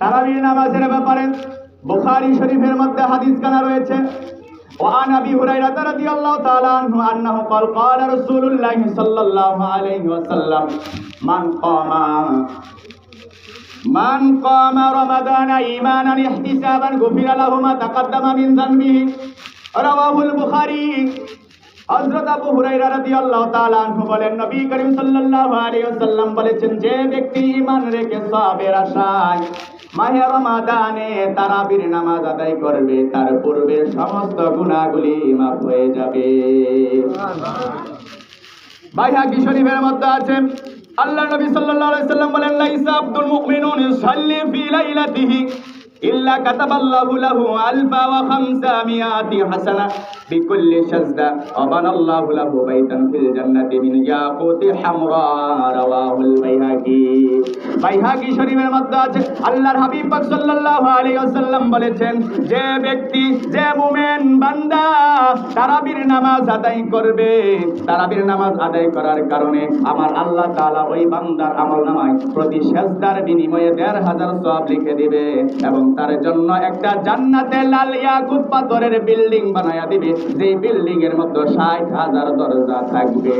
তারাবির নামাজের ব্যাপারে বুখারী শরীফের মধ্যে হাদিস কানা রয়েছে وعن ابي هريره رضي الله تعالى عنه انه قال قال رسول الله صلى الله عليه وسلم من قام من قام رمضان ايمانا احتسابا غفر له ما تقدم من ذنبه رواه البخاري হযরত আবু হুরায়রা রাদিয়াল্লাহু তাআলা আনহু বলেন নবী করিম সাল্লাল্লাহু আলাইহি ওয়াসাল্লাম বলেছেন যে ব্যক্তি ঈমান রেখে সওয়াবের আশায় মাহে রমাদানে তারাবির নামাজ আদায় করবে, তার পূর্বের সমস্ত গুণাগুলি মাফ হয়ে যাবে। বাইহা শরীফের মধ্যে আছে? আল্লাহ নবী সাল্লাল্লাহু আলাইহি সাল্লাম বলেন, লাইসা আব্দুল মুমিনুন সাল্লি ফি লাইলাতিহি। ইল্লা কাতাবাল্লাহু লাহু আলফা ওয়া খামসামিয়াতি হাসানা বিকুল্লি সাজদা ওয়া বানাল্লাহু লাহু বাইতান বাইহাকি শরীফের মধ্যে আছে, আল্লাহর হাবিব পাক সাল্লাল্লাহু আলাইহি ওয়াসাল্লাম বলেছেন, যে ব্যক্তি, যে মুমিন বান্দা তারাবির নামাজ আদায় করবে। তারাবির নামাজ আদায় করার কারণে আমার আল্লাহ তালা ওই বান্দার আমল নামায় প্রতি সেজদার বিনিময়ে দেড় হাজার সব লিখে দিবে এবং তার জন্য একটা জান্নাতে লাল ইয়াকুত পাথরের বিল্ডিং বানায়া দিবে। যে বিল্ডিং এর মধ্যে ষাট হাজার দরজা থাকবে।